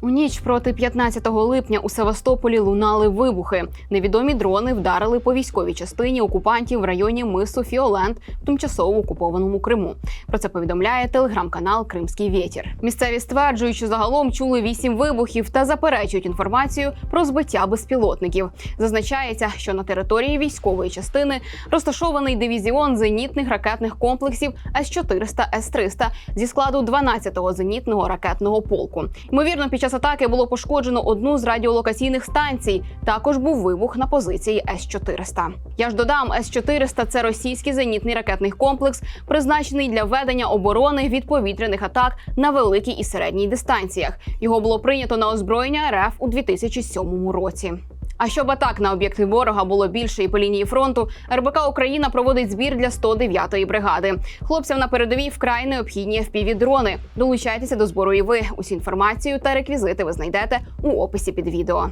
У ніч проти 15 липня у Севастополі лунали вибухи. Невідомі дрони вдарили по військовій частині окупантів в районі мису Фіолент в тимчасово окупованому Криму. Про це повідомляє телеграм-канал Кримський Вєтір. Місцеві стверджують, що загалом чули вісім вибухів та заперечують інформацію про збиття безпілотників. Зазначається, що на території військової частини розташований дивізіон зенітних ракетних комплексів С-400 С-300 зі складу 12-го зенітного ракетного полку. Ймовірно, під час атаки було пошкоджено одну з радіолокаційних станцій. Також був вибух на позиції С-400. Я ж додам, С-400 – це російський зенітний ракетний комплекс, призначений для ведення оборони від повітряних атак на великій і середній дистанціях. Його було прийнято на озброєння РФ у 2007 році. А щоб атак на об'єкти ворога було більше і по лінії фронту, РБК Україна проводить збір для 109-ї бригади. Хлопцям на передовій вкрай необхідні FPV-дрони. Долучайтеся до збору і ви. Усі інформацію та реквізити ви знайдете у описі під відео.